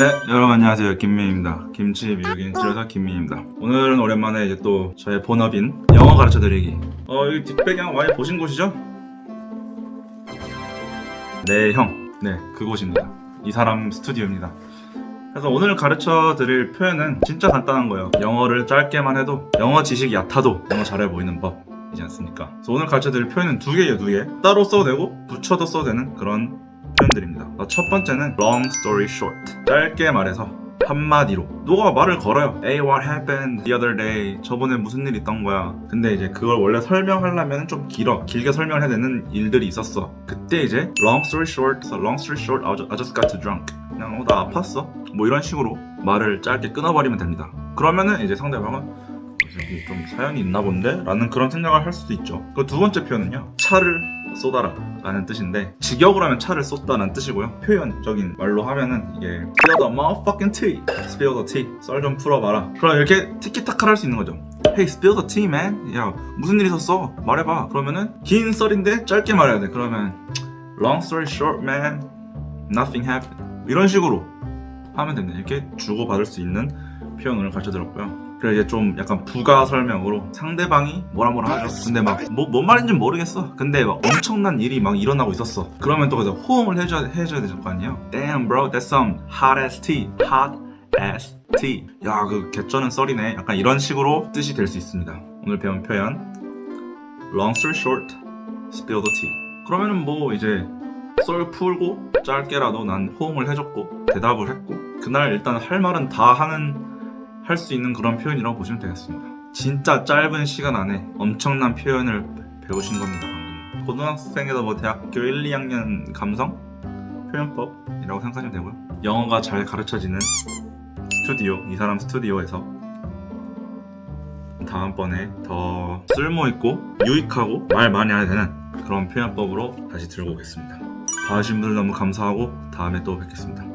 네, 여러분 안녕하세요. 김민입니다. 김치 미국인 지도사 김민입니다. 오늘은 오랜만에 이제 또 저의 본업인 영어 가르쳐 드리기. 어, 여기 뒷배경 많이 보신 곳이죠? 네, 형. 네, 그곳입니다. 이 사람 스튜디오입니다. 그래서 오늘 가르쳐 드릴 표현은 진짜 간단한 거예요. 영어를 짧게만 해도 영어 지식이 얕아도 영어 잘해 보이는 법 이지 않습니까? 그래서 오늘 가르쳐 드릴 표현은 두 개예요, 두 개. 따로 써도 되고 붙여도 써도 되는 그런 표현들입니다. 어, 첫 번째는 long story short. 짧게 말해서 한마디로 누가 말을 걸어요. Hey, what happened the other day? 저번에 무슨 일 있던 거야. 근데 이제 그걸 원래 설명하려면 좀 길어. 길게 설명을 해야 되는 일들이 있었어. 그때 이제 long story short, so long story short, I just- I just got too drunk. 그냥 어, 나 아팠어. 뭐 이런 식으로 말을 짧게 끊어버리면 됩니다. 그러면은 이제 상대방은 어, 좀 사연이 있나 본데? 라는 그런 생각을 할 수도 있죠. 그 두 번째 표현은요. 차를 쏟아라 라는 뜻인데 직역으로 하면 차를 쏟다는 뜻이고요. 표현적인 말로 하면은 이게 spill the motherfucking tea. spill the tea. 썰 좀 풀어봐라. 그럼 이렇게 티키타카를 할 수 있는 거죠. Hey, spill the tea, man. 야, 무슨 일 있었어? 말해봐. 그러면은 긴 썰인데 짧게 말해야 돼. 그러면 long story short, man. Nothing happened. 이런 식으로 하면 됩니다. 이렇게 주고 받을 수 있는 표현을 가르쳐 드렸고요. 그래 이제 좀 약간 부가 설명으로 상대방이 뭐라 뭐라 하죠. 근데 막뭐뭔 말인지 모르겠어. 근데 막 엄청난 일이 막 일어나고 있었어. 그러면 또 그래서 호응을 해줘야 해줘야 될 거 아니에요. Damn bro, that's some hot ass tea. Hot ass tea. 야그 개쩌는 썰이네. 약간 이런 식으로 뜻이 될 수 있습니다. 오늘 배운 표현 long story short, spill the tea. 그러면은 뭐 이제 썰 풀고 짧게라도 난 호응을 해줬고 대답을 했고 그날 일단 할 말은 다 하는 할 수 있는 그런 표현이라고 보시면 되겠습니다. 진짜 짧은 시간 안에 엄청난 표현을 배우신 겁니다. 고등학생에서 뭐 대학교 1, 2학년 감성 표현법이라고 생각하시면 되고요. 영어가 잘 가르쳐지는 스튜디오 이 사람 스튜디오에서 다음번에 더 쓸모 있고 유익하고 말 많이 해야 되는 그런 표현법으로 다시 들고 오겠습니다. 봐주신 분들 너무 감사하고 다음에 또 뵙겠습니다.